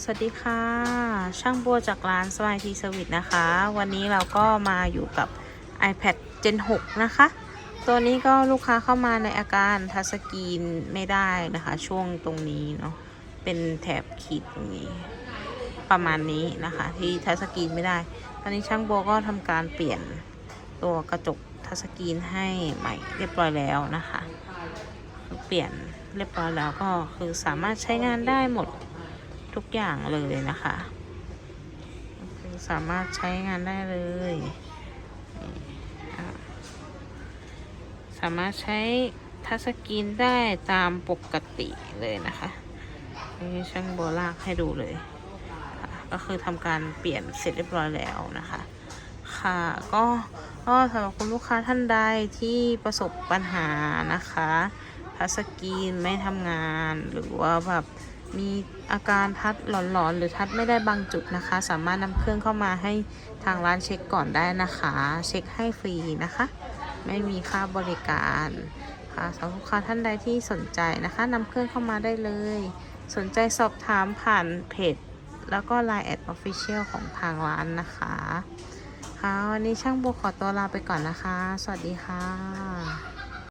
สวัสดีค่ะ ช่างบัวจากร้านสมายทีเซอร์วิสนะคะ วันนี้เราก็มาอยู่กับ iPad Gen 6 นะคะ ตัวนี้ก็ลูกค้าเข้ามาในอาการทัชสกรีนไม่ได้นะคะ ช่วงตรงนี้เนาะเป็นแถบขีดตรงนี้ ประมาณนี้นะคะ ที่ทัชสกรีนไม่ได้ ตอนนี้ช่างบัวก็ทำการเปลี่ยนตัวกระจกทัชสกรีนให้ใหม่เรียบร้อยแล้วนะคะ เปลี่ยนเรียบร้อยแล้วก็คือสามารถใช้งานได้หมด ทุกอย่างเลยนะคะคือสามารถใช้งานได้เลย สามารถใช้ทัชสกรีนได้ตามปกติเลยนะคะนี่ช่างโบลากให้ดูเลย ก็คือทำการเปลี่ยนเสร็จเรียบร้อยแล้วนะคะ ค่ะก็ก็สำหรับคุณลูกค้าท่านใดที่ประสบปัญหานะคะทัชสกรีนไม่ทำงานหรือว่าแบบ มีอาการทัดหลอนๆ หรือทัดไม่ได้บางจุดนะคะ สามารถนำเครื่องเข้ามาให้ทางร้านเช็คก่อนได้นะคะ เช็คให้ฟรีนะคะ ไม่มีค่าบริการค่ะสำหรับลูกค้าท่านใดที่สนใจนะคะนำเครื่องเข้ามาได้เลย สนใจสอบถามผ่านเพจแล้วก็ Line แอด Official ของทางร้านนะคะค่ะวันนี้ช่างโบขอตัวลาไปก่อนนะคะ สวัสดีค่ะ